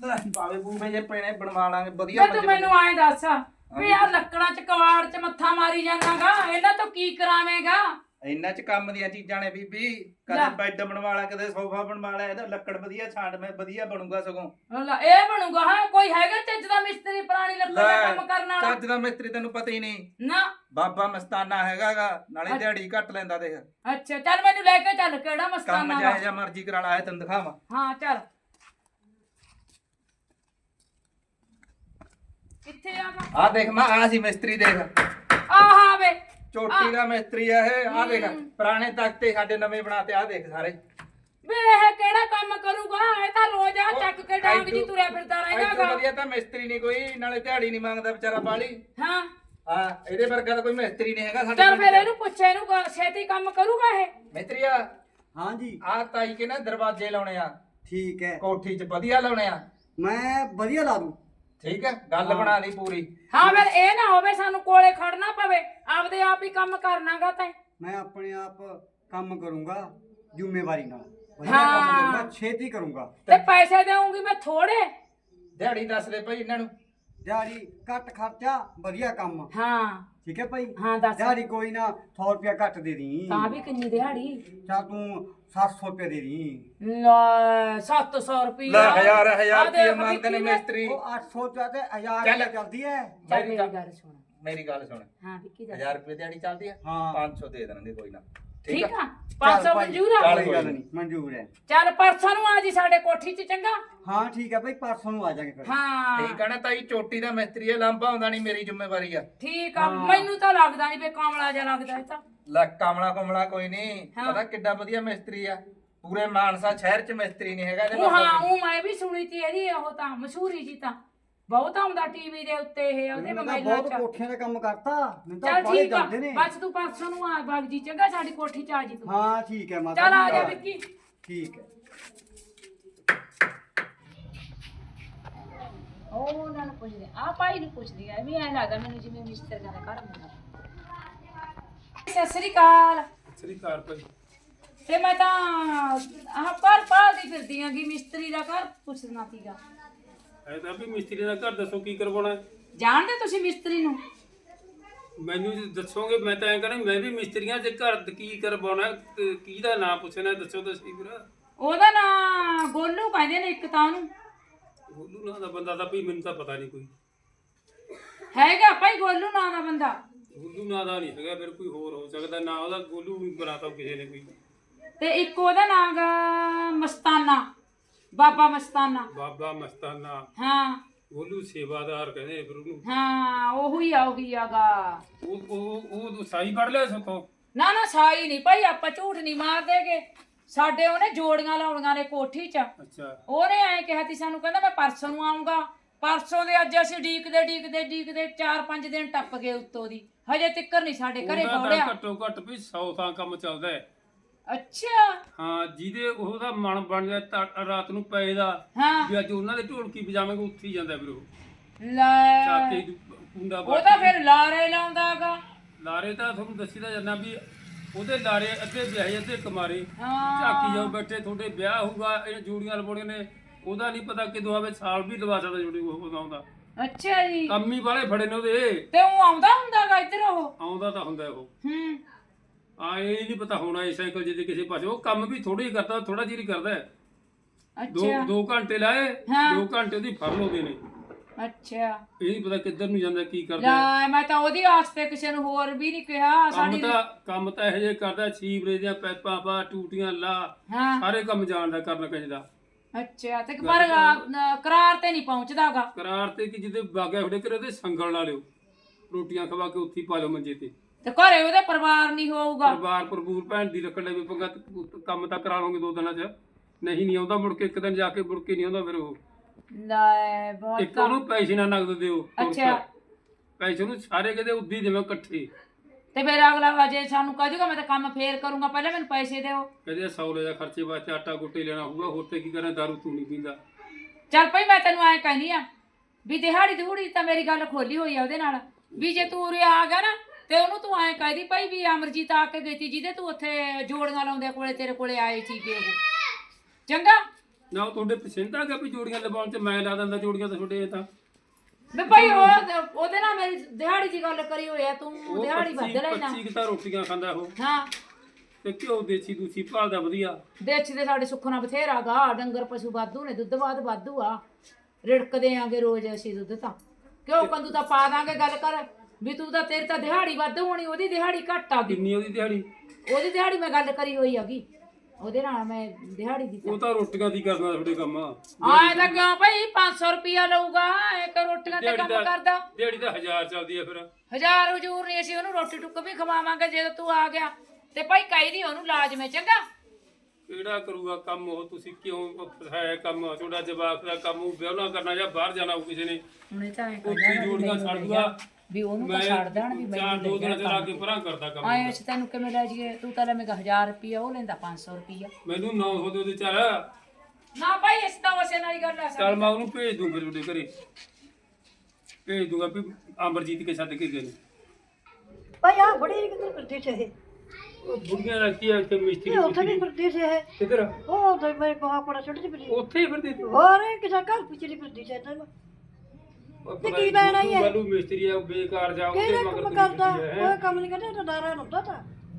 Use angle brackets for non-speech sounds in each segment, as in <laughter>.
<laughs> ਬਾਵੇ ਬੂਵੇ ਜੇ ਪੈਣੇ ਬਣਵਾ ਲਾਂਗੇ ਵਧੀਆ ਤੂੰ ਮੈਨੂੰ ਐਂ ਦੱਸ ਵੀ ਆ ਲੱਕੜਾਂ ਚ ਕਵਾੜ ਚ ਮੱਥਾ ਮਾਰੀ ਜਾਣਾਗਾ ਇਹਨਾਂ ਤੋਂ ਕੀ ਕਰਾਵੇਂਗਾ? ਇੰਨਾ ਚ ਕੰਮ ਦੀਆਂ ਚੀਜ਼ਾਂ ਨੇ ਬੀਬੀ ਲੈ। ਕਦੇ ਬੈੱਡ ਬਣਵਾ ਲਾ ਕਦੇ ਸੋਫਾ ਬਣਵਾ ਲਾ ਇਹਦਾ ਲੱਕੜ ਵਧੀਆ ਛਾਂਟ ਮੈਂ ਵਧੀਆ ਬਣੂਗਾ ਸਗੋਂ। ਲੈ ਇਹ ਬਣੂਗਾ ਹਾਂ ਕੋਈ ਹੈਗਾ ਚੱਜ ਦਾ ਮਿਸਤਰੀ ਪੁਰਾਣੀ ਲੱਕੜ ਦਾ ਲੈ, ਕੰਮ ਕਰਨ ਵਾਲਾ? ਚੱਜ ਦਾ ਮਿਸਤਰੀ ਤੈਨੂੰ ਪਤਾ ਹੀ ਨਹੀਂ। ਨਾ। ਬਾਬਾ ਮਸਤਾਨਾ ਹੈਗਾਗਾ ਨਾਲੇ। ਦਿਹਾੜੀ ਘੱਟ ਲੈਂਦਾ ਦੇਖ। ਅੱਛਾ ਚੱਲ ਮੈਨੂੰ ਲੈ ਕੇ ਚੱਲ ਕਿਹੜਾ ਕੰਮ ਮਸਤਾਨਾ ਵਾ? ਜਾਇ ਜਾਂ ਮਰਜ਼ੀ ਕਰਾ ਲਾ ਇਹ ਤੈਨੂੰ ਦਿਖਾਵਾਂ। ਹਾਂ ਚੱਲ। ਕਿੱਥੇ ਆਗਾ ਆਹ ਦੇਖ ਮੈਂ ਆ ਸੀ ਮਿਸਤਰੀ ਦੇਖ। ਆਹਾ ਵੇ। ਚੋਟੀ ਦਾ ਮਿਸਤਰੀ ਆ ਇਹ ਆਹ ਦੇਖ। ਪੁਰਾਣੇ ਤਖਤੇ ਸਾਡੇ ਨਵੇਂ ਬਣਾਤੇ ਆਹ ਦੇਖ ਸਾਰੇ। ਵੇ ਇਹ ਕਿਹੜਾ ਕੰਮ ਕਰੂਗਾ? ਇਹ ਤਾਂ ਰੋਜ਼ ਆ ਚੱਕ ਕੇ ਡਾਂਗ ਜੀ ਤੁਰਿਆ ਫਿਰਦਾ ਐਦੂ ਰਹਿੰਦਾਗਾ ਵਧੀਆ ਤਾਂ ਮਿਸਤਰੀ ਨਹੀਂ ਕੋਈ ਨਾਲੇ ਦਿਹਾੜੀ ਨਹੀਂ ਮੰਗਦਾ ਵਿਚਾਰਾ ਬਾਲੀ। ਹਾਂ। ਹਾਂ ਇਹਦੇ ਵਰਗਾ ਤਾਂ ਕੋਈ ਮਿਸਤਰੀ ਨਹੀਂ ਹੈਗਾ ਸਾਡੇ ਚੱਲ ਫਿਰ। ਇਹਨੂੰ ਪੁੱਛ ਇਹਨੂੰ ਕ- ਛੇਤੀ ਕੰਮ ਕਰੂਗਾ ਇਹ? ਮਿਸਤਰੀ ਆ। ਹਾਂ ਜੀ। ਆਹ ਤਾਈ ਕੇ ਨਾ ਦਰਵਾਜ਼ੇ ਲਾਉਣੇ ਆ। ਠੀਕ ਹੈ। ਕੋਠੀ 'ਚ ਵਧੀਆ ਲਾਉਣੇ ਆ। ਮੈਂ ਵਧੀਆ ਲਾ ਦੂੰ। ਠੀਕ ਹੈ? ਗੱਲ। ਬਣਾ ਲਈ ਪੂਰੀ। ਹਾਂ ਫਿਰ ਇਹ ਨਾ ਹੋਵੇ ਸਾਨੂੰ ਕੋਲੇ ਖੜਨਾ ਪਵੇ। ਆਪਦੇ ਆਪ ਹੀ ਕੰਮ ਕਰਨਾਗਾ ਤੈਂ। ਮੈਂ ਆਪਣੇ ਆਪ ਕੰਮ ਕਰੂੰਗਾ ਜ਼ਿੰਮੇਵਾਰੀ ਨਾਲ। ਵਧੀਆ ਹਾਂ। ਕਰੂੰਗਾ ਛੇਤੀ ਕਰੂੰਗਾ। ਤੇ ਪੈਸੇ ਦੇਵਾਂਗੀ ਮੈਂ ਥੋੜੇ ਦਿਹਾੜੀ ਦੱਸ ਦੇ ਭਾਈ ਇਹਨਾਂ ਨੂੰ। ਦਿਹਾੜੀ ਘੱਟ ਖਰਚਾ ਵਧੀਆ ਕੰਮ। ਹਾਂ। ਠੀਕ ਹੈ ਭਾਈ? ਹਾਂ ਦੱਸ। ਦਿਹਾੜੀ ਕੋਈ ਨਾ 100 ਰੁਪਇਆ ਘੱਟ ਦੇ ਦੀ। ਤਾਂ ਵੀ ਕਿੰਨੀ ਦਿਹਾੜੀ? ਚਾ ਤੂੰ 700 ਰੁਪਇਆ ਦੇ ਦੀ। ਲੈ 700 ਰੁਪਏ ਲੈ ਹਜ਼ਾਰ ਹਜ਼ਾਰ ਰੁਪਏ ਮੰਗਦੇ ਨੇ ਮਿਸਤਰੀ। ਉਹ 800 ਚਾ ਤੇ 1000 ਚੱਲ। ਰੁਪਇਆ ਚੱਲਦੀ ਹੈ। ਮੇਰੀ ਗੱਲ ਸੁਣ। ਮੇਰੀ ਗੱਲ ਸੁਣ। ਹਾਂ ਵਿੱਕੀ ਦੱਸ 1000 ਰੁਪਏ ਦਿਹਾੜੀ ਚੱਲਦੀ ਆ ਹਾਂ। 500 ਦੇ ਦੇਣਗੇ ਕੋਈ ਨਾ। ਠੀਕ ਆ? ਆ? 500 ਚੱਲ ਭਾਈ, ਮਨਜ਼ੂਰ ਆ? ਚੱਲ ਕੋਈ ਗੱਲ ਨਹੀਂ ਮਨਜ਼ੂਰ ਹੈ। ਚੱਲ ਪਰਸੋਂ ਨੂੰ ਆ ਜੀ ਸਾਡੇ ਕੋਠੀ 'ਚ ਚੰਗਾ? ਹਾਂ ਠੀਕ ਹੈ ਭਾਈ ਪਰਸੋਂ ਨੂੰ ਆ ਜਾਗੇ ਫਿਰ। ਹਾਂ। ਠੀਕ ਆ ਨਾ ਤਾਈ ਚੋਟੀ ਦਾ ਮਿਸਤਰੀ ਆ ਲਾਂਭਾ ਹੁੰਦਾ ਨਹੀਂ ਮੇਰੀ ਜ਼ਿੰਮੇਵਾਰੀ ਆ। ਠੀਕ ਆ ਹਾਂ। ਮੈਨੂੰ ਤਾਂ ਲੱਗਦਾ ਨਹੀਂ ਵੀ ਕਾਮਲਾ ਜਿਹਾ ਲੱਗਦਾ ਇਹ ਤਾਂ। ਲੈ ਕਮਲਾ ਕਮਲਾ ਕੋਈ ਨਹੀਂ ਹਾਂ। ਪਤਾ ਕਿੱਡਾ ਵਧੀਆ ਮਿਸਤਰੀ ਆ। ਪੂਰੇ ਮਾਨਸਾ ਸ਼ਹਿਰ 'ਚ ਮਿਸਤਰੀ ਨਹੀਂ ਹੈਗਾ ਇਹਦੇ ਉਹ ਹਾਂ ਉਹ ਮੈਂ ਵੀ ਸੁਣੀ ਤੀ ਇਹਦੀ ਉਹ ਤਾਂ ਮਸ਼ਹੂਰੀ ਜੀ ਤਾਂ। ਬਹੁਤ ਆਉਂਦਾ ਟੀਵੀ ਦੇ ਉੱਤੇ ਇਹ ਉਹਦੇ ਮੈਨੂੰ ਤਾਂ ਮੋਬਾਈਲਾਂ ਬਹੁਤ 'ਚ। ਕੋਠੀਆਂ ਦਾ ਕੰਮ ਕਰਤਾ। ਮੈਨੂੰ ਤਾਂ ਚੱਲ ਬਾਹਲੇ ਠੀਕ ਆ। ਜਾਂਦੇ ਨੇ। ਬਸ ਤੂੰ ਪਰਸੋਂ ਨੂੰ ਆ ਬਾਗ ਜੀ ਚੰਗਾ ਸਾਡੀ ਕੋਠੀ 'ਚ ਆ ਜੀ ਤੂੰ। ਹਾਂ ਠੀਕ ਹੈ ਮਾਤਾ ਚੱਲ ਆ ਜੀ। ਵਿੱਕੀ। ਠੀਕ ਹੈ। ਉਹ ਉਹਨਾਂ ਨੂੰ ਪੁੱਛਦੇ ਆ ਭਾਈ ਨੂੰ ਪੁੱਛਦੀ ਆ ਵੀ ਐਂ ਲੱਗਦਾ ਮੈਨੂੰ ਜਿਵੇਂ ਮਿਸਤਰੀਆਂ ਦਾ ਘਰ ਹੁੰਦਾ। ਸਤਿ ਸ੍ਰੀ ਅਕਾਲ। ਸ੍ਰੀ ਅਕਾਲ ਭਾਈ। ਤੇ ਮੈਂ ਤਾਂ ਆਹ ਪਰ ਪਾਦੀ ਫਿਰਦੀ ਆਂ ਕਿ ਮਿਸਤਰੀ ਦਾ ਘਰ ਪੁੱਛਣਾ ਸੀਗਾ। ਐ ਤਾਂ ਵੀ ਮਿਸਤਰੀ ਦਾ ਘਰ ਦੱਸੋ ਕੀ ਕਰਵਾਉਣਾ ਹੈ? ਜਾਣਦੇ ਤੁਸੀਂ ਮਿਸਤਰੀ ਨੂੰ? ਮੈਨੂੰ ਜੇ ਦੱਸੋਗੇ ਮੈਂ ਤਾਂ ਐ ਕਰਾਂ ਮੈਂ ਵੀ ਮਿਸਤਰੀਆਂ ਦੇ ਘਰ ਦ- ਕੀ ਕਰਵਾਉਣਾ ਹੈ, ਤੇ ਕਿਹਦਾ ਨਾਂ ਪੁੱਛਣਾ ਹੈ, ਦੱਸੋ ਤਾਂ ਸਹੀ ਵੀਰਾ ਉਹਦਾ ਨਾਂ ਗੋਲੂ ਕਹਿੰਦੇ ਨੇ ਇੱਕ ਤਾਂ ਉਹਨੂੰ। ਗੋਲੂ ਨਾਂ ਦਾ ਬੰਦਾ ਤਾਂ ਵੀ ਮੈਨੂੰ ਤਾਂ ਪਤਾ ਨਹੀਂ ਕੋਈ। ਹੈਗਾ ਭਾਈ ਗੋਲੂ ਨਾਂ ਦਾ ਬੰਦਾ। ਗੋਲੂ ਨਾਂ ਦਾ ਨਹੀਂ ਹੈਗਾ ਫਿਰ ਕੋਈ ਹੋਰ ਹੋ ਸਕਦਾ ਨਾ ਉਹਦਾ ਗੋਲੂ ਬਣਾਤਾ ਕਿਸੇ ਨੇ ਕੋਈ। ਤੇ ਇੱਕ ਉਹਦਾ ਨਾਂ ਗਾ ਮਸਤਾਨਾ। ਬਾਬਾ ਮਸਤਾਨਾ। ਬਾਬਾ ਮਸਤਾਨਾ। ਹਾਂ। ਗੋਲੂ ਸੇਵਾਦਾਰ ਕਹਿੰਦੇ ਨੇ ਫਿਰ ਉਹਨੂੰ ਹਾਂ ਉਹੀ ਆ ਉਹੀ ਆਗਾ। ਉਹ ਉਹ ਉਹ ਸਾਈ ਫੜ ਲਿਆ ਸੁੱਖੋ। ਨਾ ਨਾ ਸਾਈ ਨਹੀਂ ਭਾਈ ਆਪਾਂ ਝੂਠ ਨਹੀਂ ਮਾਰਦੇਗੇ ਸਾਡੇ ਉਹਨੇ ਜੋੜੀਆਂ ਲਾਉਣੀਆਂ ਨੇ ਕੋਠੀ 'ਚ। ਅੱਛਾ। ਉਹਨੇ ਐਂ ਕਿਹਾ ਤੀ ਸਾਨੂੰ ਕਹਿੰਦਾ ਮੈਂ ਪਰਸੋਂ ਨੂੰ ਆਉਂਗਾ ਪਰਸੋਂ ਦੇ ਅੱਜ ਅਸੀਂ ਡੀਕਦੇ ਡੀਕਦੇ ਡੀਕਦੇ 4-5 ਦਿਨ ਟੱਪ ਗਏ ਉੱਤੋਂ ਦੀ। ਹਜੇ ਤਿੱਕਰ ਨਹੀਂ ਸਾਡੇ ਘਰੇ ਪਹੁੰਚਿਆ ਘੱਟੋ ਘੱਟ ਵੀ 100 ਤਾਂ ਕੰਮ ਚੱਲਦਾ ਹੈ। ਅੱਛਾ। ਹਾਂ ਜਿਹਦੇ ਉਹਦਾ ਮਨ ਬਣ ਗਿਆ ਤਾਂ ਰਾਤ ਨੂੰ ਪਏ ਦਾ ਹਾਂ। ਵੀ ਅੱਜ ਉਹਨਾਂ ਦੇ ਢੋਲਕੀ ਵਜਾਵਾਂਗੇ ਉੱਥੇ ਹੀ ਜਾਂਦਾ ਉਹ। ਲੈ। ਚਾਕੇ ਕੁੰਡਾ ਉਹ ਤਾਂ ਫਿਰ ਲਾਰੇ ਲਾਉਂਦਾਗਾ ਲਾਰੇ ਤਾਂ ਤੁਹਾਨੂੰ ਦੱਸੀਦਾ ਜਾਂਦਾ ਵੀ ਉਹਦੇ ਲਾਰੇ ਅੱਧੇ ਵਿਆਹੇ ਅੱਧੇ ਕੁਮਾਰੇ। ਹਾਂ। ਝਾਕੀ ਜਾਓ ਬੈਠੇ ਤੁਹਾਡੇ ਵਿਆਹ ਹੋਊਗਾ ਇਹ ਜੋੜੀਆਂ ਲਵਾਉਣੀਆਂ ਨੇ। ਉਹਦਾ ਨਹੀਂ ਪਤਾ ਕਿਦੋਂ ਆਵੇ ਸਾਲ ਵੀ ਲਵਾ ਸਕਦਾ ਜੋੜੀ ਉਹ ਉਹਦਾ ਆਉਂਦਾ ਅੱਛਾ ਜੀ। ਕੰਮ ਹੀ ਵਾਲੇ ਫੜੇ ਨੇ ਉਹਦੇ। ਤੇ ਉਹ ਆਉਂਦਾ ਹੁੰਦਾਗਾ ਇੱਧਰ ਉਹ? ਆਉਂਦਾ ਤਾਂ ਹੁੰਦਾ ਉਹ। ਹੂੰ। ਆ ਇਹ ਨਹੀਂ ਪਤਾ ਹੋਣਾ ਇਹ ਸਾਈਕਲ ਜਿਹਦੇ ਕਿਸੇ ਪਾਸੇ ਉਹ ਕੰਮ ਵੀ ਥੋੜੀ ਹੀ ਕਰਦਾ ਥੋੜਾ ਜਿਹਾ ਹੀ ਕਰਦਾ ਹੈ। ਦੋ ਅੱਛਾ। ਦੋ ਘੰਟੇ ਲਾਏ ਹਾਂ। ਦੋ ਘੰਟੇ ਉਹਦੀ ਫੜ ਲਓਦੇ ਨੇ ਅੱਛਾ। ਇਹ ਨਹੀਂ ਪਤਾ ਕਿੱਧਰ ਨੂੰ ਜਾਂਦਾ ਕੀ ਕਰਦਾ ਲੈ ਮੈਂ ਤਾਂ ਉਹਦੀ ਆਸਤੇ ਕਿਸੇ ਨੂੰ ਹੋਰ ਵੀ ਨਹੀਂ ਕਿਹਾ ਕੰਮ ਸਾਡੀ ਤਾਂ ਕੰਮ ਤਾਂ ਇਹੋ ਜਿਹੇ ਕਰਦਾ ਸੀਵਰੇਜ ਦੀਆਂ ਪਾਈਪਾਂ ਪਾ ਟੂਟੀਆਂ ਲਾ ਹਾਂ। ਸਾਰੇ ਕੰਮ ਜਾਣਦਾ ਕਰਨਾ ਚਾਹੀਦਾ ਅੱਛਾ ਤੇ ਪਰ ਅ, ਕਰਾਰ ਤੇ ਨਹੀਂ ਪਹੁੰਚਦਾਗਾ। ਕਰਾਰ ਤੇ ਕਿ ਜਿਹਦੇ ਬਾਗਿਆ ਫੜੇ ਕਰੇ ਤੇ ਸੰਗਲ ਲਾ ਲਿਓ। ਰੋਟੀਆਂ ਖਵਾ ਕੇ ਉੱਥੇ ਹੀ ਪਾ ਲਿਓ ਮੰਜੇ ਤੇ। ਤੇ ਘਰੇ ਉਹਦੇ ਪਰਿਵਾਰ ਨਹੀਂ ਹੋਊਗਾ। ਪਰਿਵਾਰ ਪਰਬੂਰ ਭੈਣ ਦੀ ਰੱਖਣ ਲਈ ਵੀ ਪੰਗਾ ਤੇ ਕੰਮ ਤਾਂ ਕਰਾ ਲਓਗੇ ਦੋ ਦਿਨਾਂ 'ਚ। ਨਹੀਂ ਨਹੀਂ ਆਉਂਦਾ ਮੁੜ ਕੇ ਇੱਕ ਦਿਨ ਜਾ ਕੇ ਮੁੜ ਕੇ ਨਹੀਂ ਆਉਂਦਾ ਫਿਰ ਉਹ। ਲੈ ਬਹੁਤ ਇੱਕ ਉਹਨੂੰ ਪੈਸੇ ਨਾ ਨਗਦ ਦਿਓ ਤੁਰਤ। ਅੱਛਾ। ਪੈਸੇ ਉਹਨੂੰ ਸਾਰੇ ਕਿਤੇ ਉੱਦੀ ਦੇਵੇਂ ਇਕੱਠੇ। ਤੇ ਫਿਰ ਅਗਲਾ ਅਜੇ ਸਾਨੂੰ ਕਹਿ ਦੂਗਾ ਮੈਂ ਤਾਂ ਕੰਮ ਫੇਰ ਕਰੂੰਗਾ ਪਹਿਲਾਂ ਮੈਨੂੰ ਪੈਸੇ ਦਿਓ। ਕਹਦੇ ਸੌਲੇ ਦਾ ਖਰਚੇ ਵਾਸਤੇ ਆਟਾ ਗੁੱਟੇ ਲੈਣਾ ਹੋਊਗਾ ਹੋਰ ਤੇ ਕੀ ਕਰਾਂ ਦਾਰੂ ਤੂੰ ਨਹੀਂ ਪੀਂਦਾ। ਚੱਲ ਭਾਈ ਮੈਂ ਤੈਨੂੰ ਐ ਕਹਿੰਦੀ ਆ ਵੀ ਦਿਹਾੜੀ ਦਿਹੂੜੀ ਤਾਂ ਮੇਰੀ ਗੱਲ ਖੋਲੀ ਹੋਈ ਆ ਉਹਦੇ ਨਾਲ। ਵੀ ਜੇ ਤੂੰ ਉਰੇ ਆ ਗਿਆ ਨਾ ਤੇ ਉਹਨੂੰ ਤੂੰ ਐ ਕਹਿਦੀ ਭਾਈ ਵੀ ਅਮਰਜੀਤ ਆ ਕੇ ਗਈ ਤੀ ਜਿਹਦੇ ਤੂੰ ਉੱਥੇ ਜੋੜੀਆਂ ਲਾਉਂਦੇ ਕੋਲੇ ਤੇਰੇ ਕੋਲੇ ਆਏ ਸੀਗੇ ਉਹ। ਚੰਗਾ? ਨਾ ਉਹ ਤੁਹਾਡੇ ਪਸੰਦ ਆ ਗਿਆ ਵੀ ਜੋੜੀਆਂ ਲਵਾਉਣ ਚ ਮੈਂ ਲਾ ਦਿੰਦਾ ਜੋੜੀਆਂ ਤਾਂ ਤੁਹਾਡੇ ਤਾਂ ਵੇ ਭਾਈ ਉਹ ਉਹਦੇ ਨਾਲ ਮੇਰੀ ਦਿਹਾੜੀ ਦੀ ਗੱਲ ਕਰੀ ਹੋਇਆ ਤੂੰ ਉਹ ਦਿਹਾੜੀ ਵੱਧ 25 ਲੈਣਾ 25 ਤਾਂ ਰੋਟੀਆਂ ਖਾਂਦਾ ਉਹ। ਹਾਂ। ਤੇ ਘਿਓ ਦੇਸੀ ਦੂਸੀ ਭਾਲਦਾ ਵਧੀਆ? ਦੇਚ ਦੇ ਸਾਡੇ ਸੁੱਖਣਾ ਬਥੇਰਾ ਗਾ ਡੰਗਰ ਪਸ਼ੂ ਵਾਧੂ ਨੇ ਦੁੱਧ ਬਾਦ ਵਾਧੂ ਆ। ਰਿੜਕਦੇ ਆਂਗੇ ਰੋਜ਼ ਅਸੀਂ ਦੁੱਧ ਤਾਂ। ਕਿਉਂ ਕੰਦੂ ਤਾਂ ਪਾ ਦਾਂਗੇ ਗੱਲ ਕਰ। ਵੀ ਤੂੰ ਤਾਂ ਤੇਰੀ ਤਾਂ ਦਿਹਾੜੀ ਵੱਧ ਹੋਣੀ ਉਹਦੀ ਦਿਹਾੜੀ ਘੱਟ ਆ ਗਈ। ਕਿੰਨੀ ਉਹਦੀ ਦਿਹਾੜੀ? ਉਹਦੀ ਦਿਹਾੜੀ ਮੈਂ ਗੱਲ ਕਰੀ ਹੋਈ ਹੈਗੀ ਉਹਦੇ ਨਾਲ ਮੈਂ ਦਿਹਾੜੀ ਦੀ ਉਹ ਤਾਂ ਰੋਟੀਆਂ ਦੀ ਕਰਦਾ ਤੁਹਾਡੇ ਕੰਮ। ਆਏ ਤਾਂ ਕਿਉਂ ਭਾਈ 500 ਰੁਪਿਆ ਲਊਗਾ? ਇੱਕ ਰੋਟੀਆਂ ਤੇ ਕੰਮ ਕਰਦਾ। ਦਿਹਾੜੀ ਤਾਂ ਹਜ਼ਾਰ ਚੱਲਦੀ ਆ ਫਿਰ। ਹਜ਼ਾਰ ਹਜੂਰ ਨਹੀਂ ਅਸੀਂ ਉਹਨੂੰ ਰੋਟੀ ਟੁੱਕ ਵੀ ਖਵਾਵਾਂਗੇ ਜਦੋਂ ਤੂੰ ਆ ਗਿਆ। ਤੇ ਭਾਈ ਕਹੀ ਦੀ ਉਹਨੂੰ ਲਾਜ਼ਮੇ ਚੰਗਾ? ਕਿਹੜਾ ਕਰੂਗਾ ਕੰਮ ਉਹ? ਤੁਸੀਂ ਕਿਉਂ ਫਸਾਇਆ ਕੰਮ? ਤੁਹਾਡਾ ਜਵਾਬ ਦਾ ਕੰਮ ਉਹ ਵਿਆਹ ਨਾ ਕਰਨਾ ਜਾਂ ਬਾਹਰ ਜਾਣਾ ਕਿਸੇ ਨੇ? ਉਹਨੇ ਤਾਂ ਐ ਉੱਚੀ ਜੋੜੀਆਂ ਛੱਡ ਦੂਗਾ। ਵੀ ਉਹਨੂੰ ਤਾਂ ਛੱਡ ਦੇਣ ਵੀ ਚਾਰ ਮੈਨੂੰ ਦੋ ਦਿਨ ਚ ਲਾ ਕੇ ਪਰਾਂ ਕਰਦਾ ਕੰਮ ਆਏ ਅਸੀਂ ਤੈਨੂੰ ਕਿਵੇਂ ਲੈ ਜੀਏ ਤੂੰ ਤਾਂ ਲੈਵੇਂਗਾ 1000 ਰੁਪਿਆ ਉਹ ਲੈਂਦਾ 500 ਰੁਪਿਆ ਮੈਨੂੰ 900 ਦੇ ਉਹਦੇ ਚਾਰ ਨਾ ਭਾਈ ਇਸ ਤਾਂ ਉਸੇ ਨਾਲ ਹੀ ਗੱਲ ਆ ਚੱਲ ਮੈਂ ਉਹਨੂੰ ਭੇਜ ਦੂੰ ਫਿਰ ਤੁਹਾਡੇ ਘਰੇ। ਭੇਜ ਦੂੰਗਾ ਵੀ ਅਮਰਜੀਤ ਕੇ ਛੱਡ ਕੇ ਗਏ ਨੇ। ਭਾਈ ਆ ਬੜੀ ਕਿੱਧਰ ਫਿਰਦੀ ਸੀ ਇਹ? ਉਹ ਬੁੜੀਆਂ ਰੱਖੀ ਆ ਇੱਥੇ ਮਿਸਤਰੀ ਇਹ ਉੱਥੇ ਵੀ ਫਿਰਦੀ ਸੀ ਇਹ। ਕਿੱਧਰ? ਉਹ ਤੇ ਮੇਰੇ ਕੋਲ ਆਪਣਾ ਛੋਟੀ ਜਿਹੀ ਫਿਰਦੀ। ਉੱਥੇ ਹੀ ਫਿਰਦੀ ਤੂੰ ਹੋਰ ਇਹ ਕਿਸੇ ਘਰ ਪਿਛਲੀ ਫਿਰਦੀ ਸੀ ਇਦਾਂ ਤੇ ਕੀ ਲੈਣ ਆਈ ਹੈ? ਬਾਲੂ ਮਿਸਤਰੀ ਆ ਬੇਕਾਰ ਕਿਹੜਾ ਕੰਮ ਤੁਰੀ ਕਰਦਾ? ਫਿਰਦੀ ਹੈ ਉਹ ਕੰਮ ਨਹੀਂ ਕਰਦਾ ਡਾਰਾ ਹੁੰਦਾ ਤਾਂ।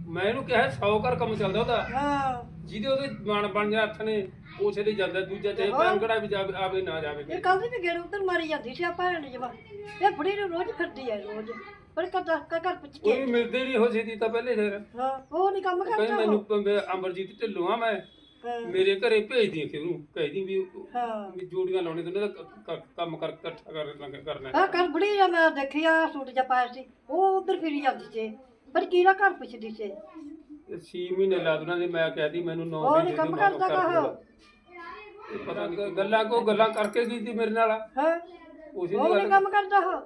ਮੈਂ ਇਹਨੂੰ ਕਿਹਾ 100 ਘਰ ਕੰਮ ਚੱਲਦਾ ਉਹਦਾ। ਹਾਂ। ਜਿਹਦੇ ਉਹਦੇ ਬਣ ਬਣ ਜਾ ਹੱਥ ਨੇ ਉਸੇ ਦੇ ਜਾਂਦਾ ਦੂਜਾ ਚਾਹੇ ਪੰਗੜਾ ਵੀ ਜਾਵੇ ਆਵੇ ਨਾ ਜਾਵੇ। ਇਹ ਕੱਲ ਵੀ ਗੇੜ ਉੱਧਰ ਮਾਰੀ ਜਾਂਦੀ ਸੀ ਆਪਾਂ ਨੇ ਜਵਾ ਇਹ ਬੁੜੀ ਨੂੰ ਰੋਜ਼ ਫਿਰਦੀ ਹੈ ਰੋਜ਼। ਪਰ ਕਦਾ ਘਰ ਪਿੱਛ ਉਹ ਕੇ ਵੀ ਮਿਲਦੇ ਨਹੀਂ ਹੋ ਛੇਤੀ ਤਾਂ ਪਹਿਲੇ ਫਿਰ। ਹਾਂ ਉਹ ਨਹੀਂ ਕੰਮ ਕਹਿੰਦੇ ਕਰਦਾ ਮੈਨੂੰ ਉਹ। ਪ- ਮੈਂ ਅਮਰਜੀਤ ਢਿੱਲੋਂ ਆ ਮੈਂ। ਹਾਂ, ਮੇਰੇ ਘਰੇ ਭੇਜ ਦੀ ਕਿ ਉਹਨੂੰ ਕਹਿ ਦੀ ਵੀ ਹਾਂ। ਵੀ ਜੋੜੀਆਂ ਲਾਉਣੇ ਤੇ ਦਾ ਕ- ਕੰਮ ਕਰ ਇਕੱਠਾ ਕਰ ਲੰਗ- ਕਰਨਾ ਆ ਕੱਲ ਬੁੜੀ ਜਾਂ ਮੈਂ ਦੇਖਿਆ ਸੂਟ ਜਿਹਾ ਪਾਇਆ ਸੀ ਉਹ ਉਧਰ ਫਿਰੀ ਜਾਂਦੀ ਸੀ। ਪਰ ਕੀੜਾ ਘਰ ਪਿੱਛਦੀ ਸੀ? ਤੇ 6 ਮਹੀਨੇ ਲਾ ਦੂਣਾ ਦੇ ਮੈਂ ਕਹਿਦੀ ਮੈਨੂੰ 9 ਉਹ ਨਹੀਂ ਕੰਮ ਕਰਦਾ ਕਹਾ? ਪਤਾ ਨਹੀਂ ਗੱਲਾਂ ਕੋ ਗੱਲਾਂ ਕਰਕੇ ਗਈ ਸੀ ਮੇਰੇ ਨਾਲ? ਹਾਂ। ਉਸੇ ਉਹ ਦੀ ਗੱਲ ਕੰਮ ਕਰਦਾ ਉਹ?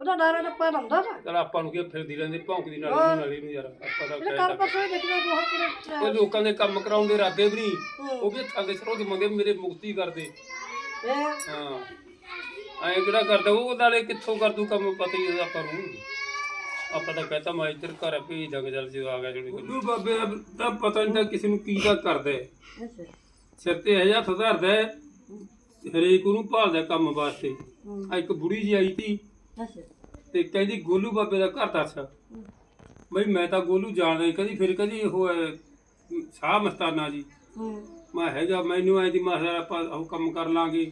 ਉਹਦਾ ਡਾਰਾ ਨੱਪਾ ਲਾਉਂਦਾ ਨਾ ਚਲ ਆਪਾਂ ਨੂੰ ਕੀ ਫਿਰਦੀ ਰਹਿੰਦੀ ਭੌਂਕਦੀ ਨਾਲ ਇਹਨੂੰ ਨਾਲ ਇਹਨੂੰ ਯਾਰ ਆਪਾਂ ਤਾਂ ਇਹ ਕਹਿ ਕੱਲ ਤਾ ਪਰਸੋਂ ਹੀ ਦੇਖਿਆ ਬਹੁਤ ਕੁੜੇ ਇਹ ਲੋਕਾਂ ਦੇ ਕੰਮ ਕਰਾਉਣ ਦੇ ਇਰਾਦੇ ਵੀ ਨਹੀਂ। ਉਹ ਵੀ ਹੱਥਾਂ ਦੇ ਸਰੋਂ ਜਮਾਉਂਦੇ ਮੇਰੇ ਮੁਕਤੀ ਕਰਦੇ। ਇਹ ਹਾਂ। ਐਂ ਕਿਹੜਾ ਕਰਦਾ ਉਹ ਨਾਲੇ ਕਿੱਥੋਂ ਕਰ ਦੂ ਕੰਮ ਪਤਾ ਹੀ ਹੈ ਆਪਾਂ ਨੂੰ। ਆਪਾਂ ਤਾਂ ਕਹਤਾ ਮੈਂ ਇੱਧਰ ਘਰ ਭੇਜ ਦਾਂਗੇ ਜਲ ਜੇ ਆ ਗਿਆ ਜਿਹੜੀ ਗੁੱਡੂ ਬਾਬੇ ਦਾ ਤਾਂ ਪਤਾ ਨਹੀਂ ਤਾਂ ਕਿਸੇ ਨੂੰ ਕੀ ਦਾ ਕਰਦਾ ਹੈ। ਅੱਛਾ। ਸਿਰ ਤੇ ਇਹ ਹੱਥ ਧਰਦਾ ਹੈ, ਹਰੇਕ ਉਹਨੂੰ ਭਾਲਦਾ ਕੰਮ ਵਾਸਤੇ। ਆ ਇੱਕ ਬੁੜੀ ਜੀ ਆਈ ਸੀ ਅੱਛਾ। ਤੇ ਕਹਿੰਦੀ ਗੋਲੂ ਬਾਬੇ ਦਾ ਘਰ ਦੱਸ। ਬਈ ਮੈਂ ਤਾਂ ਗੋਲੂ ਜਾਣਦਾ ਹੀ ਕਹਿੰਦੀ ਫਿਰ ਕਹਿੰਦੀ ਉਹ ਹੈ, ਸ਼ਾਹ ਮਸਤਾਨਾ ਜੀ। ਹੂੰ। ਮੈਂ ਹੈਗਾ ਮੈਨੂੰ ਐ ਦੀ ਮਾਸਾ ਆਪਾਂ ਉਹ ਕੰਮ ਕਰ ਲਾਂਗੇ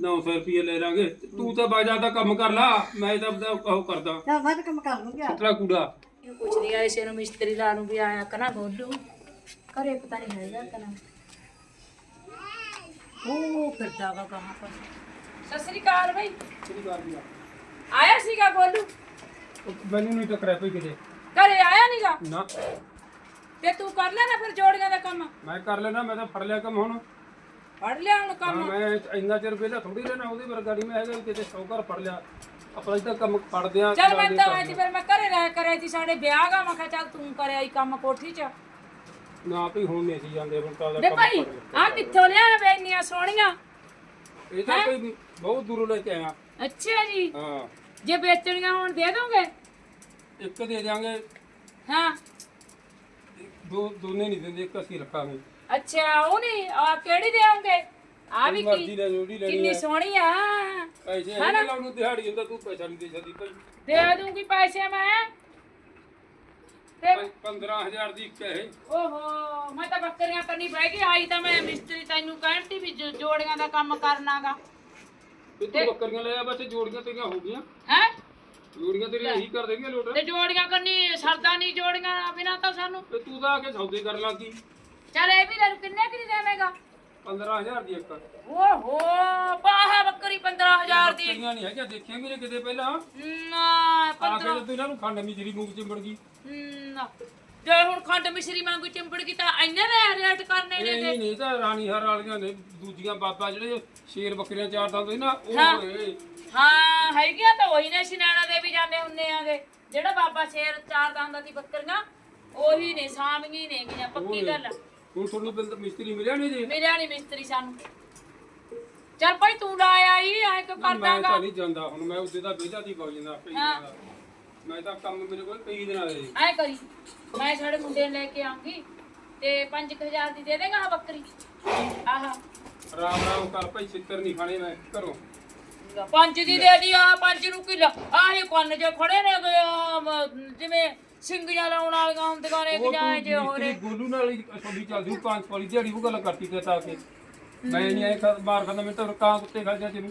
900 ਰੁਪਏ ਲੈ ਲਾਂਗੇ। ਤੂੰ ਤਾਂ ਬਾਜਾ ਦਾ ਕੰਮ ਕਰ ਲਾ ਮੈਂ ਤਾਂ ਆਪਦਾ ਉਹ ਕਰਦਾ। ਚੱਲ ਤਾਂ ਕੰਮ ਕਰ ਲੂੰਗੀ ਸਤਰਾ ਕੂੜਾ। ਪੁੱਛਦੀ ਆ ਇਸੇ ਨੂੰ ਮਿਸਤਰੀ ਲਾ ਨੂੰ ਵੀ ਆਇਆ ਕਨਾ ਗੋਲੂ। ਘਰੇ ਪਤਾ ਨਹੀਂ ਹੈਗਾ ਕਨਾ ਉਹ ਫਿਰਦਾ ਵਾ ਕਹਾਂ ਪਰ। ਸਤਿ ਸ੍ਰੀ ਅਕਾਲ ਬਈ। ਆਇਆ ਸੀਗਾ ਗੋਲੂ? ਮੈਨੂੰ ਨਹੀਂ ਟਕਰਿਆ ਪਈ ਕਿਤੇ। ਘਰੇ ਆਇਆ ਨੀਗਾ? ਨਾ। ਤੇ ਤੂੰ ਕਰ ਲੈ ਨਾ ਫਿਰ ਜੋੜੀਆਂ ਦਾ ਕੰਮ? ਮੈਂ ਕਰ ਲੈਣਾ ਮੈਂ ਤਾਂ ਫੜ ਲਿਆ ਕੰਮ ਹੁਣ। ਫੜ ਲਿਆ ਹੁਣ ਹਾਂ ਕੰਮ ਮੈਂ ਇੰਨਾ ਚਿਰ ਵਿਹਲਾ ਥੋੜੀ ਰਹਿਣਾ ਉਹਦੇ ਪਰ ਗਾੜੀ ਮੈਂ ਹੈਗਾ ਵੀ ਕਿਤੇ ਸੌ ਘਰ ਫੜ ਲਿਆ। ਆਪਣਾ ਇੱਥੇ ਕੰਮ ਪੜਦੇ ਆ ਚੱਲ ਮੈਂ ਤਾਂ ਆਈ ਸੀ ਫਿਰ ਮੈਂ ਘਰੇ ਰਹਿ ਕਰਿਆ ਸੀ ਸਾਡੇ ਵਿਆਹ ਗਾ ਮੈਂ ਕਿਹਾ ਚੱਲ ਤੂੰ ਕਰਿਆ ਈ ਕੰਮ ਕੋਠੀ 'ਚ। ਨਾ ਵੀ ਹੁਣ ਨਹੀਂ ਸੀ ਜਾਂਦੇ ਹੁਣ ਤਾਂ ਉਹਦਾ ਵੇ ਕੰਮ ਭਾਈ ਲਿਆ। ਆ ਕਿੱਥੋਂ ਲਿਆ ਵੇ ਇੰਨੀਆਂ ਸੋਹਣੀਆਂ? ਇਹ ਤਾਂ ਕੋਈ ਬਹੁਤ ਦੂਰੋਂ ਲੈ ਕੇ ਆਇਆ। ਅੱਛਾ ਜੀ। ਹਾਂ। ਜੇ ਵੇਚਣੀਆਂ ਹੁਣ ਦੇ ਦੋਗੇ? ਇੱਕ ਦੇ ਦਿਆਂਗੇ। ਹਾਂ। ਦੋ ਦੋਨੇ ਨਹੀਂ ਦਿੰਦੇ ਇੱਕ ਅਸੀਂ ਰੱਖਾਂਗੇ। ਅੱਛਾ ਉਹ ਨਹੀਂ ਆ ਕਿਹੜੀ ਦੇਵੋਗੇ ਆ ਵੀ ਮਰਜ਼ੀ ਕੀ ਦਾ ਜੋੜੀ ਲੈਣੀ ਕਿੰਨੀ ਹੈ। ਸੋਹਣੀ ਆ। ਪੈਸੇ ਇਹ ਲਾਉਣ ਨੂੰ ਦਿਹਾੜੀ ਹੁੰਦਾ ਤੂੰ ਪੈਸਾ ਨਹੀਂ ਦੇ ਸਕਦੀ ਭਾਈ। ਦੇ ਦੂੰਗੀ ਪੈਸੇ ਮੈਂ। ਤੇ 15000 ਦੀ ਇੱਕ ਹੈ ਓਹੋ ਮੈਂ ਤਾਂ ਬੱਕਰੀਆਂ ਕਰਨੀ ਬਹਿ ਗਈ ਆਈ ਤਾਂ ਮੈਂ ਮਿਸਤਰੀ ਤੈਨੂੰ ਕਹਿੰਦੀ ਵੀ ਜੋ- ਜੋੜੀਆਂ ਦਾ ਕੰਮ ਕਰਨਾਗਾ। ਤੇ ਤੂੰ ਬੱਕਰੀਆਂ ਲੈ ਆ ਬਸ ਜੋੜੀਆਂ ਤੇਰੀਆਂ ਹੋ ਗਈਆਂ। ਹੈ? ਜੋੜੀਆਂ ਤੇਰੀਆਂ ਇਹੀ ਕਰ ਦੇਣਗੇ ਲੋਟ? ਤੇ ਜੋੜੀਆਂ ਕਰਨੀ ਸਰਦਾ ਨਹੀਂ ਜੋੜੀਆਂ ਬਿਨਾ ਤਾਂ ਸਾਨੂੰ। ਤੇ ਤੂੰ ਤਾਂ ਆ ਕੇ ਸੌਦੇ ਕਰਨ ਲੱਗੀ ਚੱਲ ਇਹ ਵੀ ਲੈ ਲੂ ਕਿੰਨੇ ਕਿ ਦੇਵੇਂਗਾ? 15000 ਦੀ ਇੱਕ। ਓਹੋ ਬਾਹਾ ਬੱਕਰੀ 15000 ਦੀ। ਬੱਕਰੀਆਂ ਨਹੀਂ ਹੈਗੀਆਂ ਦੇਖੀਆਂ ਮੇਰੇ ਕਿਤੇ ਪਹਿਲਾਂ। ਨਾ ਆ ਕੇ 15 ਤੇ ਇਹਨਾਂ ਨੂੰ ਖੰਡ ਮਿਜਰੀ ਮੂੰਹ ਚਿੰਬੜ ਗਈ। ਨਾ। ਜੇ ਹੁਣ ਖੰਡ ਮਿਸ਼ਰੀ ਵਾਂਗੂ ਚਿੰਬੜ ਗਈ ਤਾਂ ਇੰਨੇ ਰੇਟ ਕਰਨੇ ਨੇ ਇਹ ਨਹੀਂ ਨਹੀਂ ਤਾਂ ਰਾਣੀ ਹਾਰ ਵਾਲੀਆਂ ਨੇ ਦੂਜੀਆਂ ਬਾਬਾ ਜਿਹੜੇ ਸ਼ੇਰ ਬੱਕਰੀਆਂ ਚਾਰ ਦੰਦ ਸੀ ਨਾ ਉਹ ਹਾਂ। ਹੋਏ। ਹਾਂ ਹੈਗੀਆਂ ਤਾਂ ਉਹੀ ਨੇ ਸਿਨਾਣਾ ਦੇ ਵੀ ਜਾਂਦੇ ਹੁੰਨੇ ਆਗੇ। ਜਿਹੜਾ ਬਾਬਾ ਸ਼ੇਰ ਚਾਰ ਦੰਦਾਂ ਦੀ ਬੱਕਰੀਆਂ ਉਹੀ ਨੇ ਸਾਮਗੀ ਨੇ ਗੀਆਂ ਪੱਕੀ ਗੱਲ ਆ। ਹੁਣ ਤੁਹਾਨੂੰ ਬਿੰਦ ਮਿਸਤਰੀ ਮਿਲਿਆ ਨਹੀਂ ਜੀ ਮਿਲਿਆ ਨਹੀਂ ਮਿਸਤਰੀ ਸਾਨੂੰ। ਚੱਲ ਭਾਈ ਤੂੰ ਲਾ ਆਈ ਐ ਕਿ ਮੈਂ ਕਰਦਾਗਾ? ਤਾਂ ਨਹੀਂ ਜਾਂਦਾ ਹੁਣ ਮੈਂ ਉਹਦੇ ਦਾ ਵਿਹਲਾ ਦੀ ਪਾ ਜਾਂਦਾ ਹਾਂ। ਮੈਂ ਤਾਂ ਕੰਮ ਮੇਰੇ ਕੋਲ ਕਈ ਦਿਨਾਂ ਦੇ ਐ ਕਰੀ ਮੈਂ ਸਾਡੇ ਮੁੰਡੇ ਨੂੰ ਲੈ ਕੇ ਆਉਂਗੀ ਤੇ 5000 ਦੀ ਦੇ ਦੇਗਾ ਆ ਬੱਕਰੀ? ਆਹ। ਰਾਮ ਰਾਮ ਕਰ ਭਾਈ ਛਿੱਤਰ ਨਹੀਂ ਖਾਣੇ ਮੈਂ ਘਰੋਂ। ਪੰਜ ਦੀ ਦੇ ਦੀ ਆ ਪੰਜ ਨੂੰ ਕਿਲਾ ਆਹੇ ਕੰਨ ਜੇ ਖੜੇ ਨੇ ਗੇ, ਆਹ ਮ- ਜਿਵੇਂ ਸਿੰਗੀਆਂ ਲਾਉਣ ਵਾਲੀਆਂ ਹੁੰਦੀਆਂ ਨੇ ਕਿ ਜਾਂ ਜੇ ਹੋ ਰਹੇ ਗੋਲੂ ਨਾਲ ਹੀ ਛੋਡੀ ਚੱਲਦੀ ਪੰਜ ਵਾਲੀ ਦਿਹਾੜੀ ਉਹ ਗੱਲ ਕਰਤੀ ਤੇ ਤਾਂ ਕਿ। ਮੈਂ ਨਹੀਂ ਆਏ ਖਾ ਮਾਰ ਖਾਂਦਾ ਮੈਂ ਤਾਂ ਕਾਂ ਕੁੱਤੇ ਖਾ ਜਾ ਤੈਨੂੰ।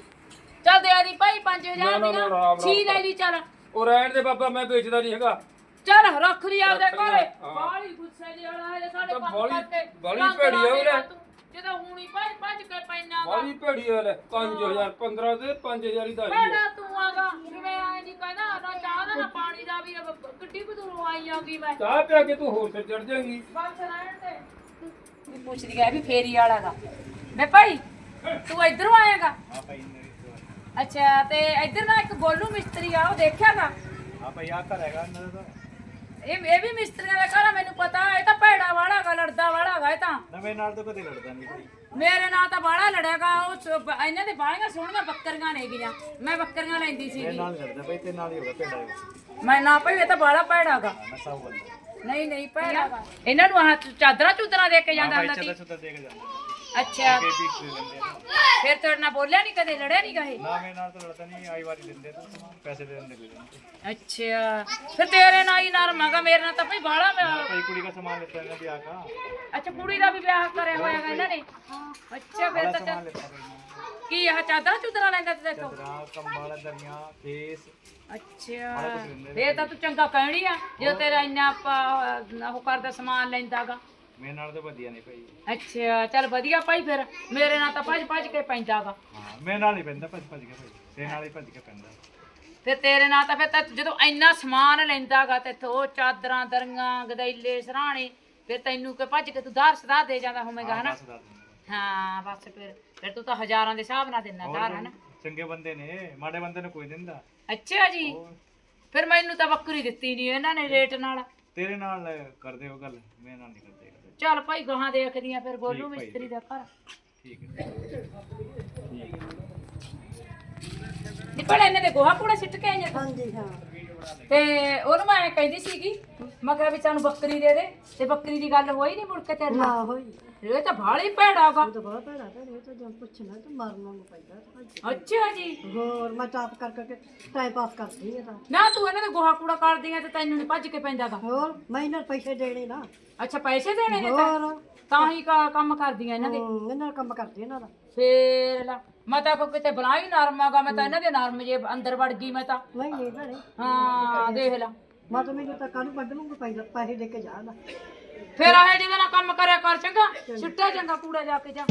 ਚੱਲ ਦੇ ਦੀ ਭਾਈ 5000 ਨਾ, ਨਾ, ਨਾ, ਦੀਆਂ। ਰਾਮ, ਛੀ ਰਾਮ। ਲੈ ਲਈ ਚੱਲ। ਉਹ ਰਹਿਣ ਦੇ ਬਾਬਾ ਮੈਂ ਵੇਚਦਾ ਨਹੀਂ ਹੈਗਾ। ਚੱਲ ਰੱਖ ਲਈ ਆਪਦੇ ਰੱਖ ਲਈ, ਘਰੇ ਹਾਂ। ਬਾਲੀ ਗੁੱਸੇ ਦੀ ਵਾਲਾ ਹੈ ਸਾਡੇ ਤਾਂ ਕੰਮ ਬਾਹਲੀ- ਕਰਕੇ ਬਾਹਲੀ ਭੈੜੀ ਆ ਉਹਨੇ। ਤੂੰ। ਜਦੋਂ ਹੁਣੀ ਭੱਜ ਭੱਜ ਕੇ ਪੈਣਾ ਵਾ। ਵਾਲੀ ਭੇੜੀ ਆ ਲੈ 5000 15 ਦੇ 5000 ਹੀ ਦਾ ਹੀ ਭੈਣਾ ਤੂੰ ਆਗਾ। ਜਿਵੇਂ ਆਏ ਨਹੀਂ ਕਹਿੰਦਾ ਨਾ ਚਾਹ ਦਾ ਨਾ ਪਾਣੀ ਦਾ ਵੀ ਅਬ ਕਿੱਡੀ ਕੁ ਦੂਰੋਂ ਆਈ ਆਂਗੀ ਮੈਂ। ਚਾਹ ਪਿਆ ਕੇ ਤੂੰ ਹੋਰ ਤੇ ਚੜ ਜਾਏਂਗੀ। ਬਸ ਰਹਿਣ ਦੇ। ਵੀ ਪੁੱਛਦੀ ਗਿਆ ਵੀ ਫੇਰੀ ਵਾਲਾ ਦਾ ਮੈਂ ਭਾਈ ਤੂੰ ਇਧਰੋਂ ਆਏਗਾ? ਹਾਂ ਭਾਈ ਅੱਛਾ ਤੇ ਇਧਰ ਨਾ ਇੱਕ ਗੋਲੂ ਮਿਸਤਰੀ ਆ ਉਹ ਦੇਖਿਆਗਾ ਹਾਂ ਭਾਈ ਆ ਘਰ ਹੈਗਾ ਇਹਨਾਂ ਦਾ। ਇਹ ਇਹ ਵੀ ਮਿਸਤਰੀਆਂ ਦਾ ਘਰ ਆ ਮੈਨੂੰ ਪਤਾ ਇਹ ਤਾਂ ਭੈੜਾ ਵਾਲਾ ਗਾ ਲੜਦਾ ਵਾਲਾ ਗਾ ਇਹ ਤਾਂ। ਨਵੇਂ ਨਾਲ ਤਾਂ ਕਦੇ ਲੜਦਾ ਨਹੀਂ ਭਾਈ। ਮੇਰੇ ਨਾਲ ਤਾਂ ਬਾੜਾ ਲੜਿਆਗਾ ਉਹ ਸ- ਬ- ਇਹਨਾਂ ਦੇ ਬਾਲੀਆਂ ਸੋਹਣੀਆਂ ਬੱਕਰੀਆਂ ਨੇ ਗੀਆਂ। ਮੈਂ ਬੱਕਰੀਆਂ ਲੈਂਦੀ ਸੀਗੀ। ਨਾਲ ਲੜਦਾ ਭਾਈ ਤੇ ਨਾਲ ਹੀ ਹੋਗਾ ਭੇੜਾ ਹੋਗਾ ਮੈਂ ਨਾ ਭਈ ਇਹ ਤਾਂ ਬਾੜਾ ਮੈਂ ਸਭ ਬੰਦਾ ਨਹੀਂ ਨਹੀਂ ਭੈੜਾਗਾ ਇਹਨਾਂ ਨੂੰ ਆਹ ਚਾਦਰਾਂ ਚੂਦਰਾਂ ਦੇ ਕੇ ਜਾਂਦਾ ਹੁੰਦਾ ਸੀ? ਚੁੱਦਾ ਦੇਖ ਜਾਂਦਾ। ਅੱਛਾ। ਇਹ ਵੀ ਦੇ ਦਿੰਦੇ ਆ। ਫਿਰ ਤੇਰੇ ਨਾਲ ਬੋਲਿਆ ਨਹੀਂ ਕਦੇ ਲੜਿਆ ਨਹੀਂ ਕਹੇ? ਨਾ ਮੇਰੇ ਨਾਲ ਤਾਂ ਲੜਦਾ ਨਹੀਂ ਆਈ ਵਾਰੀ ਦਿੰਦੇ ਤਾਂ ਸਮਾਨ ਪੈਸੇ ਦੇ ਦਿੰਦੇ ਕੋਈ ਅੱਛਾ। ਫਿਰ ਤੇਰੇ ਨਾਲ ਹੀ ਨਰਮ ਹੈਗਾ ਮੇਰੇ ਨਾਲ ਤਾਂ ਭਈ ਬਾੜਾ ਮੈਂ ਭਾਈ ਕੁੜੀ ਦਾ ਸਮਾਨ ਲੈਤਾ ਇਹਨਾਂ ਵਿਆਹ ਕਾ ਅੱਛਾ ਕੁੜੀ ਦਾ ਵੀ ਵਿਆਹ ਕਰਿਆ ਹੋਇਆ ਹੈਗਾ ਇਹਨਾਂ ਨੇ? ਅੱਛਾ ਫਿਰ ਬੜਾ ਤਾਂ ਸਮਾਨ ਚੱਲ- ਲੈਤਾ ਭਾਈ ਕੀ ਆਹ ਚਾਦਰਾਂ ਚੂਦਰਾਂ ਲੈਂਦਾ ਤੇ ਦੇਖੋ? ਚਦਰਾ ਕੰਬਲ ਦਰੀਆਂ ਕੇਸ। ਅੱਛਾ। ਇਹ ਤਾਂ ਤੂੰ ਚੰਗਾ ਕਹਿਣੀ ਆ ਜੇ ਤੇਰਾ ਇੰਨਾ ਆਪਾਂ ਉਹ ਕਰਦਾ ਸਮਾਨ ਲੈਂਦਾਗਾ। ਮੇਰੇ ਨਾਲ ਤਾਂ ਵਧੀਆ ਨਹੀਂ ਭਾਈ। ਅੱਛਾ ਚੱਲ ਵਧੀਆ ਭਾਈ ਫਿਰ। ਮੇਰੇ ਨਾਲ ਤਾਂ ਭੱਜ ਭੱਜ ਕੇ ਪੈਂਦਾਗਾ ਹਾਂ ਮੇਰੇ ਨਾਲ ਨਹੀਂ ਪੈਂਦਾ ਭੱਜ ਭੱਜ ਕੇ ਭਾਈ। ਤੇਰੇ ਨਾਲ ਹੀ ਭੱਜ ਕੇ ਪੈਂਦਾ। ਫਿਰ ਤੇਰੇ ਨਾਲ ਤਾਂ ਫਿਰ ਤਾਂ ਜਦੋਂ ਇੰਨਾ ਸਮਾਨ ਲੈਂਦਾਗਾ ਤੇ ਉਹ ਚਾਦਰਾਂ ਦਰੀਆਂ ਗਦੈਲੇ ਸਰਾਣੇ ਫਿਰ ਤੈਨੂੰ ਕਿ ਭੱਜ ਕੇ ਤੂੰ ਦਾਰ ਸਦਾ ਦੇ ਜਾਂਦਾ ਹੋਵੇਂਗਾ ਹਨਾ? ਹਾਂ ਬਸ ਫਿਰ। ਫਿਰ ਤੂੰ ਤਾਂ ਹਜ਼ਾਰਾਂ ਦੇ ਹਿਸਾਬ ਨਾਲ ਦਿੰਦਾ ਦਾਰ ਹਨਾ? ਚੰਗੇ ਬੰਦੇ ਨੇ ਮਾੜੇ ਬੰਦੇ ਨੂੰ ਕੋਈ ਦਿੰਦਾ। ਅੱਛਾ ਜੀ। ਫਿਰ ਮੈਨੂੰ ਤਾਂ ਬੱਕਰੀ ਦਿੱਤੀ ਨਹੀਂ ਇਹਨਾਂ ਨੇ ਰੇਟ ਨਾਲ। ਤੇਰੇ ਨਾਲ ਕਰਦੇ ਹੋ ਗੱਲ ਮੇਰੇ ਨਾਲ ਨਹੀਂ ਕਰਦੇ। ਚੱਲ ਭਾਈ ਗਾਹਾਂ ਦੇਖਦੀਆਂ ਫਿਰ ਗੋਲੂ ਠੀਕ ਭਾਈ। ਮਿਸਤਰੀ ਦਾ ਘਰ। ਠੀਕ ਹੈ। ਨਿਕਲ ਇਹਨੇ ਤੇ ਗੋਹਾ ਕੂੜਾ ਸਿੱਟ ਕੇ ਆਈਆਂ ਤੂੰ। ਹਾਂਜੀ ਹਾਂ। ਤੇ ਉਹਨੂੰ ਮੈਂ ਐਂ ਕਹਿੰਦੀ ਸੀਗੀ ਮੈਂ ਕਿਹਾ ਵੀ ਸਾਨੂੰ ਬੱਕਰੀ ਦੇ ਦੇ ਤੇ ਬੱਕਰੀ ਦੀ ਗੱਲ ਹੋਈ ਨਹੀਂ ਮੁੜ ਕੇ ਤੇਰੇ ਨਾ ਨਾਲ ਹੋਈ। ਇਹ ਤਾਂ ਭਾਲੀ ਭੈੜਾਗਾ ਤਾਂ ਬੜਾ ਭੈੜਾ ਭੈੜਾ ਇਹ ਤਾਂ ਜਦ ਪੁੱਛਣਾ ਤਾਂ ਮਰਨਾ ਨੂੰ ਪੈਂਦਾ ਤਾਂ ਅੱਛਾ ਜੀ। ਹੋਰ ਮੈਂ ਚਾਪ ਕਰ ਕਰਕੇ ਟਾਈਮ ਪਾਸ ਕਰਦੀ ਆ ਤਾਂ। ਨਾ ਤੂੰ ਇਹਨਾਂ ਦੇ ਗੋਹਾ ਕੂੜਾ ਕਰਦੀ ਆ ਤੇ ਤੈਨੂੰ ਨਹੀਂ ਭੱਜ ਕੇ ਪੈਂਦਾਗਾ ਹੋਰ ਮੈਂ ਇਹਨਾਂ ਨੂੰ ਪੈਸੇ ਦੇਣੇ ਨਾ। ਅੱਛਾ ਪੈਸੇ ਦੇਣੇ ਨੇ ਤਾਂ? ਹੋਰ। ਤਾਂ ਹੀ ਕਾ- ਕੰਮ ਕਰਦੀਆਂ ਇਹਨਾਂ ਦੇ। ਹੂੰ, ਇਹਨਾਂ ਨਾਲ ਕੰਮ ਕਰਦੀ ਇਹਨਾਂ ਦਾ। ਫੇਰ ਲਾ ਮੈਂ ਤਾਂ ਕੋ ਕਿਤੇ ਬਣਾ ਹੀ ਨਰਮਾਗਾ ਮੈਂ ਤਾਂ ਇਹਨਾਂ ਦੇ ਨਰਮ ਜੇ ਅੰਦਰ ਵੜ ਗਈ ਮੈਂ ਤਾਂ। ਨਹੀਂ ਨਹੀਂ ਭੈਣੇ। ਹਾਂ ਦੇਖ ਲਾ। ਮੈਂ ਤਾਂ ਮੈਨੂੰ ਤਾਂ ਕੱਲ ਵੱਢ ਲੂੰਗੀ ਪੈਸੇ ਪੈਸੇ ਦੇ ਕੇ ਜਾਣਾ ਫੇਰ ਆਹੇ ਜਿਹਦੇ ਨਾਲ ਕੰਮ ਕਰਿਆ ਕਰ ਚੰਗਾ ਸਿੱਟੇ ਚੰਗਾ ਕੂੜਾ ਜਾ ਕੇ ਜਾ।